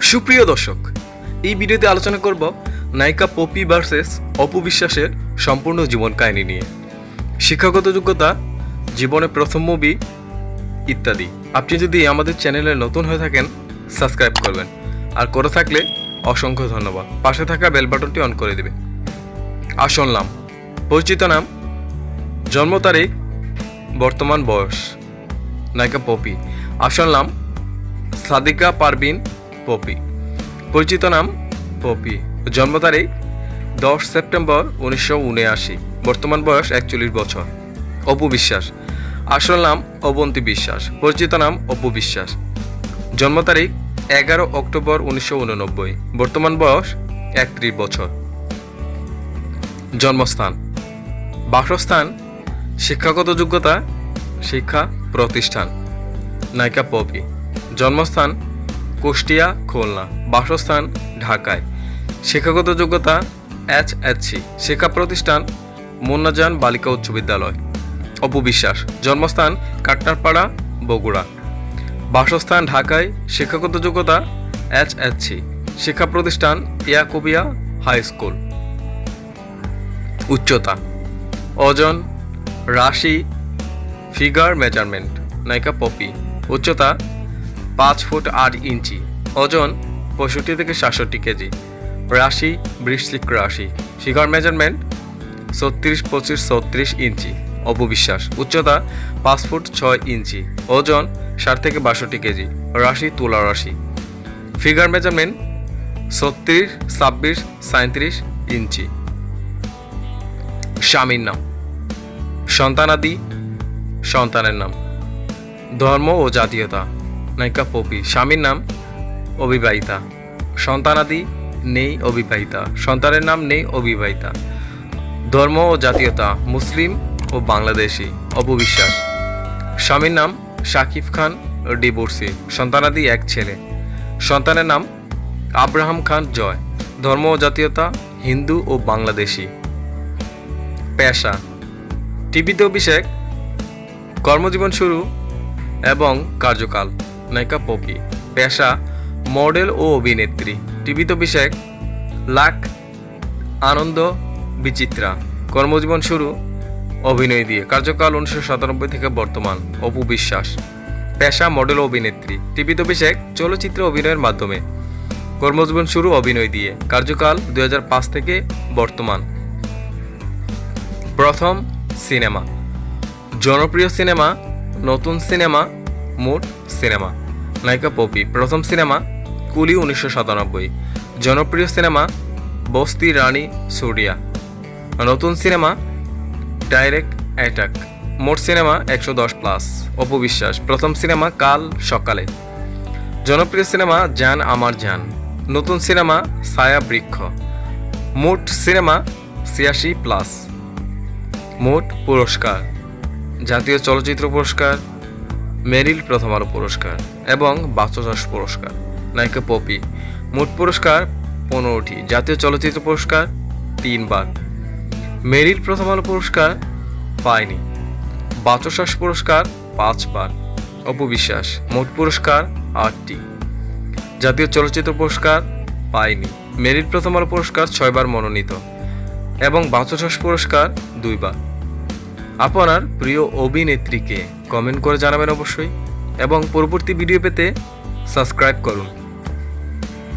সুপ্রিয় দর্শক, এই ভিডিওতে আলোচনা করব নায়িকা পপি ভার্সেস অপু বিশ্বাসের সম্পূর্ণ জীবন কাহিনী নিয়ে। শিক্ষাগত যোগ্যতা, জীবনে প্রথম মুভি ইত্যাদি। আপনি যদি আমাদের চ্যানেলে নতুন হয়ে থাকেন, সাবস্ক্রাইব করবেন। আর করে থাকলে অসংখ্য ধন্যবাদ। পাশে থাকা বেল বাটনটি অন করে দেবে আসল নাম, পরিচিত নাম, জন্ম তারিখ, বর্তমান বয়স। নায়িকা পপি। আসল নাম সাদিকা পারবিন পপি। পরিচিত নাম পপি। জন্ম তারিখ দশ সেপ্টেম্বর উনিশশো উনআশি। বর্তমান বয়স একচল্লিশ বছর। অপু বিশ্বাস। আসল নাম অবন্তী বিশ্বাস। পরিচিত নাম অপু বিশ্বাস। জন্ম তারিখ এগারো অক্টোবর উনিশশো উননব্বই। বর্তমান বয়স একত্রিশ বছর। জন্মস্থান। বাসস্থান, শিক্ষাগত যোগ্যতা, শিক্ষা প্রতিষ্ঠান। নায়িকা পপি। জন্মস্থান কুষ্টিয়া, খুলনা। বাসস্থান ঢাকায়। শিক্ষাগত যোগ্যতা এইচ সি শিক্ষা প্রতিষ্ঠান মুন্নাজান বালিকা উচ্চ বিদ্যালয়। অপু বিশ্বাস জন্মস্থান কাটনারপাড়া বগুড়া। বাসস্থান ঢাকায়। শিক্ষাগত যোগ্যতা এইচ সি শিক্ষা প্রতিষ্ঠান ইয়াকুবিয়া হাই স্কুল। উচ্চতা। ওজন রাশি ফিগার মেজারমেন্ট, নায়িকা পপি। উচ্চতা পাঁচ ফুট আট ইঞ্চি। ওজন পঁয়ষট্টি থেকে সাতষট্টি কেজি। রাশি বৃশ্চিক রাশি। ফিগার মেজারমেন্ট ছত্রিশ, পঁচিশ, ছত্রিশ ইঞ্চি। অপবিশ্বাস। উচ্চতা পাঁচ ফুট ছয় ইঞ্চি। ওজন ষাট থেকে বাষট্টি কেজি। রাশি তুলা রাশি। ফিগার মেজারমেন্ট ছত্রিশ, ছাব্বিশ সাঁত্রিশ ইঞ্চি। স্বামীর নাম। সন্তানাদি সন্তানের নাম। ধর্ম ও জাতীয়তা। নায়িকা পপি। স্বামীর নাম অবিবাহিতা। সন্তানাদি নেই অবিবাহিতা। সন্তানের নাম নেই অবিবাহিতা। ধর্ম ও জাতীয়তা মুসলিম ও বাংলাদেশি। অপবিশ্বাস। স্বামীর নাম শাকিব খান, ডিভোর্সি। সন্তানাদি এক ছেলে। সন্তানের নাম আব্রাহাম খান জয়। ধর্ম ও জাতীয়তা হিন্দু ও বাংলাদেশি। পেশা। টিভিতে অভিষেক। কর্মজীবন শুরু এবং কার্যকাল। নায়িকা পপি পেশা, মডেল ও অভিনেত্রী। টিভিতে অভিষেক লাখ আনন্দ, বিচিত্রা। কর্মজীবন শুরু, অভিনয় দিয়ে। কার্যকাল উনিশশো সাতানব্বই থেকে বর্তমান, অপু বিশ্বাস। পেশা, মডেল অভিনেত্রী। টিভিতে অভিষেক চলচ্চিত্রে অভিনয়ের মাধ্যমে। কর্মজীবন শুরু, অভিনয় দিয়ে। কার্যকাল দু হাজার পাঁচ থেকে বর্তমান। প্রথম সিনেমা। জনপ্রিয় সিনেমা, নতুন সিনেমা মোট সিনেমা। নায়িকা পপি, প্রথম সিনেমা কুলি উনিশশো সাতানব্বই। জনপ্রিয় সিনেমা বস্তি রানী সুরিয়া। নতুন সিনেমা ডাইরেক্ট অ্যাটাক। মোট সিনেমা একশো দশ প্লাস। অপবিশ্বাস প্রথম সিনেমা কাল সকালে। জনপ্রিয় সিনেমা জান আমার জান। নতুন সিনেমা ছায়া বৃক্ষ। মোট সিনেমা ছিয়াশি প্লাস। মোট পুরস্কার। জাতীয় চলচ্চিত্র পুরস্কার মেরিল প্রথম আলো পুরস্কার এবং বাচসাস পুরস্কার। নায়িকা পপি, মোট পুরস্কার পনেরোটি। জাতীয় চলচ্চিত্র পুরস্কার তিনবার। মেরিল প্রথম আলো পুরস্কার পায়নি। বাচসাস পুরস্কার পাঁচবার। অপবিশ্বাস, মোট পুরস্কার আটটি। জাতীয় চলচ্চিত্র পুরস্কার পায়নি। মেরিট প্রথম আলো পুরস্কার ছয়বার মনোনীত এবং বাচসাস পুরস্কার দুইবার। আপনার প্রিয় অভিনেত্রীকে কমেন্ট করে জানাবেন অবশ্যই এবং পরবর্তী ভিডিও পেতে সাবস্ক্রাইব করুন।